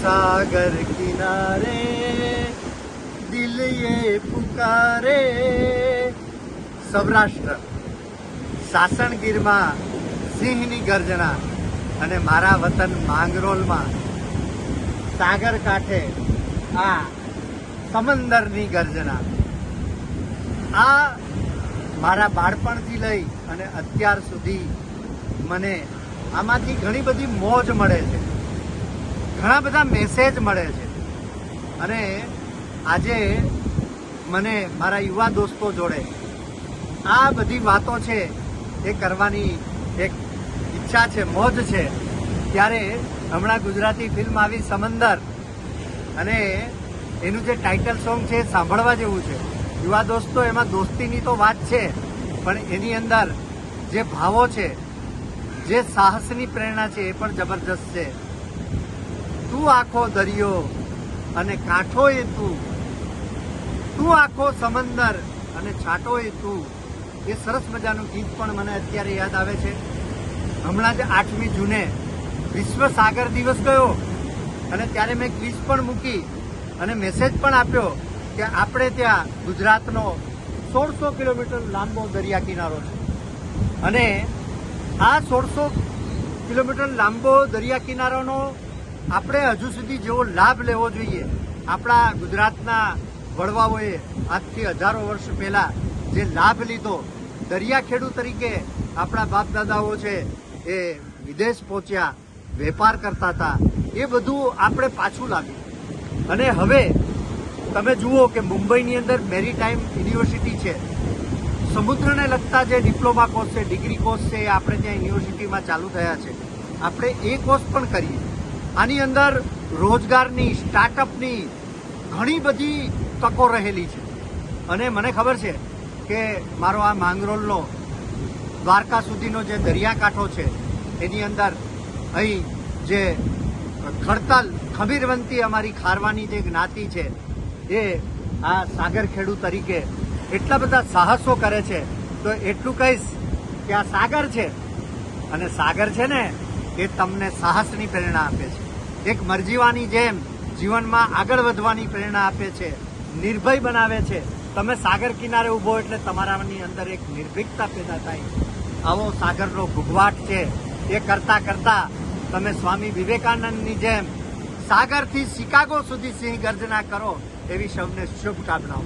सागर किनारे दिल ये पुकारे સૌરાષ્ટ્ર સાસણગીરમાં સિંહની ગર્જના અને મારા વતન માંગરોલમાં સાગર કાંઠે આ સમંદરની ગર્જના આ મારા બાળપણથી લઈ અને અત્યાર સુધી મને આમાંથી ઘણી બધી મોજ મળે છે ઘણા બધા મેસેજ મળે છે. અને આજે મને મારા યુવા દોસ્તો જોડે આ બધી વાતો છે એ કરવાની એક ઈચ્છા છે, મોજ છે. ત્યારે હમણાં ગુજરાતી ફિલ્મ આવી સમંદર અને એનું જે ટાઇટલ સોંગ છે સાંભળવા જેવું છે. યુવા દોસ્તો, એમાં દોસ્તીની તો વાત છે, પણ એની અંદર જે ભાવો છે, જે સાહસની પ્રેરણા છે એ પણ જબરજસ્ત છે. તું આખો દરિયો અને કાંઠો એ તું. તું આખો સમંદર અને છાંટો એ તું. એ સરસ મજાનું ગીત પણ મને અત્યારે યાદ આવે છે. હમણાં જ આઠમી જૂને વિશ્વ સાગર દિવસ ગયો અને ત્યારે મેં ક્વિઝ પણ મૂકી અને મેસેજ પણ આપ્યો કે આપણે ત્યાં ગુજરાતનો સોળસો કિલોમીટર લાંબો દરિયા કિનારો છે. અને આ સોળસો કિલોમીટર લાંબો દરિયા કિનારાનો આપણે હજુ સુધી જેવો લાભ લેવો જોઈએ આપણા ગુજરાતના વડવાઓએ આજથી હજારો વર્ષ પહેલા જે લાભ લીધો, દરિયા ખેડૂત તરીકે આપણા બાપ દાદાઓ છે એ વિદેશ પહોંચ્યા, વેપાર કરતા હતા, એ બધું આપણે પાછું લાવ્યું. અને હવે તમે જુઓ કે મુંબઈની અંદર મેરીટાઈમ યુનિવર્સિટી છે. સમુદ્રને લગતા જે ડિપ્લોમા કોર્સ છે, ડિગ્રી કોર્સ છે એ આપણે ત્યાં યુનિવર્સિટીમાં ચાલુ થયા છે. આપણે એ કોર્સ પણ કરીએ. આની અંદર રોજગારની સ્ટાર્ટઅપની ઘણી બધી તકો રહેલી છે. અને મને ખબર છે કે મારો આ માંગરોળનો દ્વારકા સુધીનો જે દરિયાકાંઠો છે, એની અંદર અહીં જે ખડતાલ ખમીરવંતી અમારી ખારવાની જે જ્ઞાતિ છે, એ આ સાગર ખેડૂ તરીકે એટલા બધા સાહસો કરે છે, તો એટલું કહીશ કે આ સાગર છે. અને સાગર છે ને, એ તમને સાહસની પ્રેરણા આપે છે. એક મરજીવાની જેમ જીવનમાં આગળ વધવાની પ્રેરણા આપે છે, નિર્ભય બનાવે છે. તમે સાગર કિનારે ઊભો એટલે તમારાની અંદર એક નિર્ભીકતા પેદા થાય. આવો સાગરનો ભૂગવાટ છે. એ કરતા કરતા તમે સ્વામી વિવેકાનંદની જેમ સાગરથી શિકાગો સુધી સિંહ ગર્જના કરો એવી સૌને શુભકામનાઓ.